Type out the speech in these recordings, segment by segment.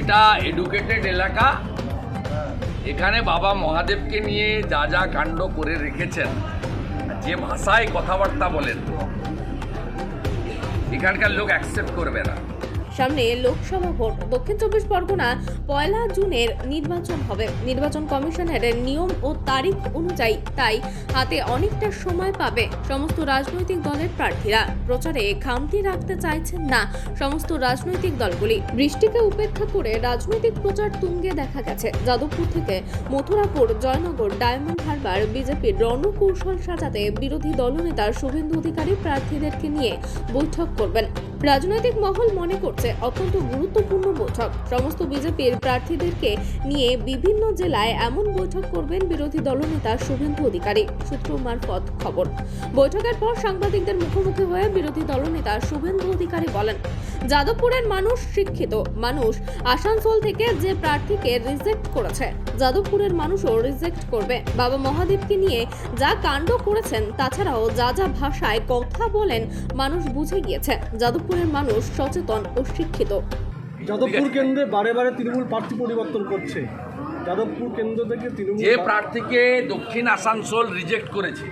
এটা এডুকেটেড এলাকা। এখানে বাবা মহাদেবকে নিয়ে যা যা কাণ্ড করে রেখেছেন, যে ভাষায় কথাবার্তা বলেন, এখানকার লোক অ্যাকসেপ্ট করবে না। সামনে লোকসভা ভোট। দক্ষিণ চব্বিশ পরগনা পয়লা জুনের নির্বাচন হবে। নির্বাচন কমিশনের নিয়ম ও তারিখ অনুযায়ী তাই হাতে অনেকটা সময় পাবে সমস্ত রাজনৈতিক দলের প্রার্থীরা। প্রচারে খামতি রাখতে চাইছেন না সমস্ত রাজনৈতিক দলগুলি। বৃষ্টিকে উপেক্ষা করে রাজনৈতিক প্রচার তুঙ্গে দেখা গেছে। যাদবপুর থেকে মথুরাপুর, জয়নগর, ডায়মন্ড হারবার, বিজেপির রণকৌশল সাজাতে বিরোধী দলনেতা শুভেন্দু অধিকারী প্রার্থীদেরকে নিয়ে বৈঠক করবেন। রাজনৈতিক মহল মনে করছে অত্যন্ত গুরুত্বপূর্ণ বৈঠক। সমস্ত বিজেপির প্রার্থীদেরকে নিয়ে বিভিন্ন জেলায় এমন বৈঠক করবেন বিরোধী দলনেতা শুভেন্দু অধিকারী। সূত্র মারফত খবর। বৈঠকের পর সাংবাদিকদের মুখোমুখি হয়ে বিরোধী দলনেতা শুভেন্দু অধিকারী বলেন, যাদবপুরের মানুষ শিক্ষিত। মানুষ আসানসোল থেকে যে প্রার্থীকে রিজেক্ট করেছে যাদবপুরের মানুষও রিজেক্ট করবে। বাবা মহাদেবকে নিয়ে যা কাণ্ড করেছেন তাছাড়াও যা যা ভাষায় কথা বলেন মানুষ বুঝে গিয়েছে। যাদবপুরের মানুষ সচেতন ও শিক্ষিত। যাদবপুর কেন্দ্রে বারে বারে তৃণমূল প্রার্থী পরিবর্তন করছে। যাদবপুর কেন্দ্র থেকে তৃণমূল যে প্রার্থীকে দক্ষিণ আসানসোল রিজেক্ট করেছে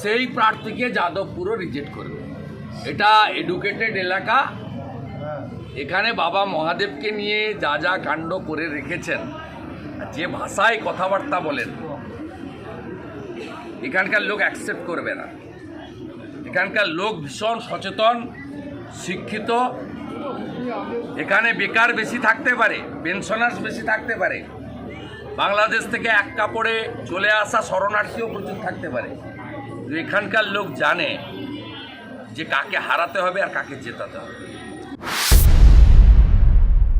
সেই প্রার্থীকে যাদবপুরও রিজেক্ট করবে। এটা এডুকেটেড এলাকা এখানে বাবা মহাদেবকে নিয়ে যা যা কাণ্ড করে রেখেছেন, যে ভাষায় কথাবার্তা বলেন, এখানকার লোক অ্যাকসেপ্ট করবে না। এখানকার লোক ভীষণ সচেতন, শিক্ষিত। এখানে বেকার বেশি থাকতে পারে পেনশনার্স বেশি থাকতে পারে। বাংলাদেশ থেকে এক কাপড়ে চলে আসা শরণার্থীও প্রচুর থাকতে পারে। এখানকার লোক জানে যে কাকে হারাতে হবে আর কাকে জেতাতে হবে।